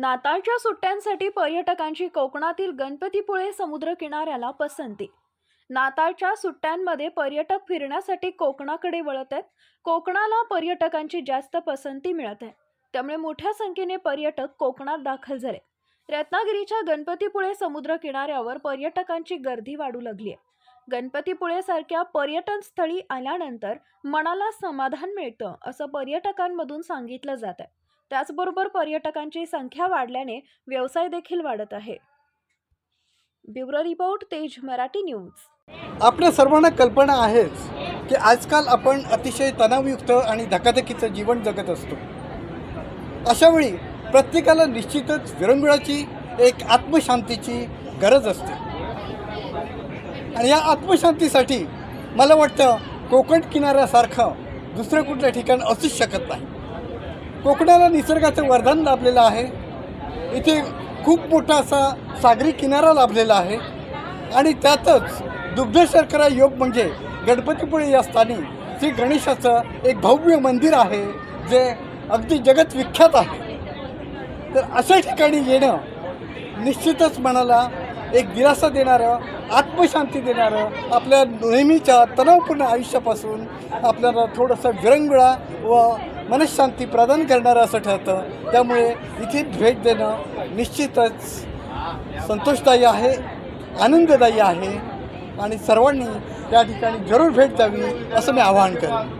नाताळच्या सुट्ट्यांसाठी पर्यटकांची कोकणातील गणपतीपुळे समुद्र किनाऱ्याला पसंती. नाताळच्या सुट्ट्यांमध्ये पर्यटक फिरण्यासाठी कोकणाकडे वळत आहेत. कोकणाला पर्यटकांची जास्त पसंती मिळत आहे. त्यामुळे मोठ्या संख्येने पर्यटक कोकणात दाखल झाले. रत्नागिरीच्या गणपतीपुळे समुद्र किनाऱ्यावर पर्यटकांची गर्दी वाढू लागली आहे. गणपतीपुळेसारख्या पर्यटन स्थळी आल्यानंतर मनाला समाधान मिळतं असं पर्यटकांमधून सांगितलं जात आहे. त्याचबरोबर पर्यटकांची संख्या वाढल्याने व्यवसाय देखील वाढत आहे. ब्युरो रिपोर्ट तेज मराठी न्यूज. आपल्या सर्वांना कल्पना आहेच की आजकाल आपण अतिशय तणावयुक्त आणि धकाधकीचं जीवन जगत असतो. अशावेळी प्रत्येकाला निश्चितच विरंगुळाची एक आत्मशांतीची गरज असते. आणि या आत्मशांतीसाठी मला वाटतं कोकण किनाऱ्यासारखं दुसरं कुठलं ठिकाण असूच शकत नाही. कोकणाला निसर्गाचं वरदान लाभलेलं आहे. इथे खूप मोठा असा सागरी किनारा लाभलेला आहे. आणि त्यातच दुग्धशर्करा योग म्हणजे गणपतीपुळे या स्थानी श्री गणेशाचं एक भव्य मंदिर आहे जे अगदी जगत विख्यात आहे. तर अशा ठिकाणी येणं निश्चितच मनाला एक दिलासा देणारं आत्मशांती देणारं आपल्या नेहमीच्या तणावपूर्ण आयुष्यापासून आपल्याला थोडंसं विरंगुळा व मनशांती प्रदान करणारं असं ठरतं. त्यामुळे इथे भेट देणं निश्चितच संतोषदायी आहे आनंददायी आहे. आणि सर्वांनी त्या ठिकाणी जरूर भेट द्यावी असं मी आवाहन करेन.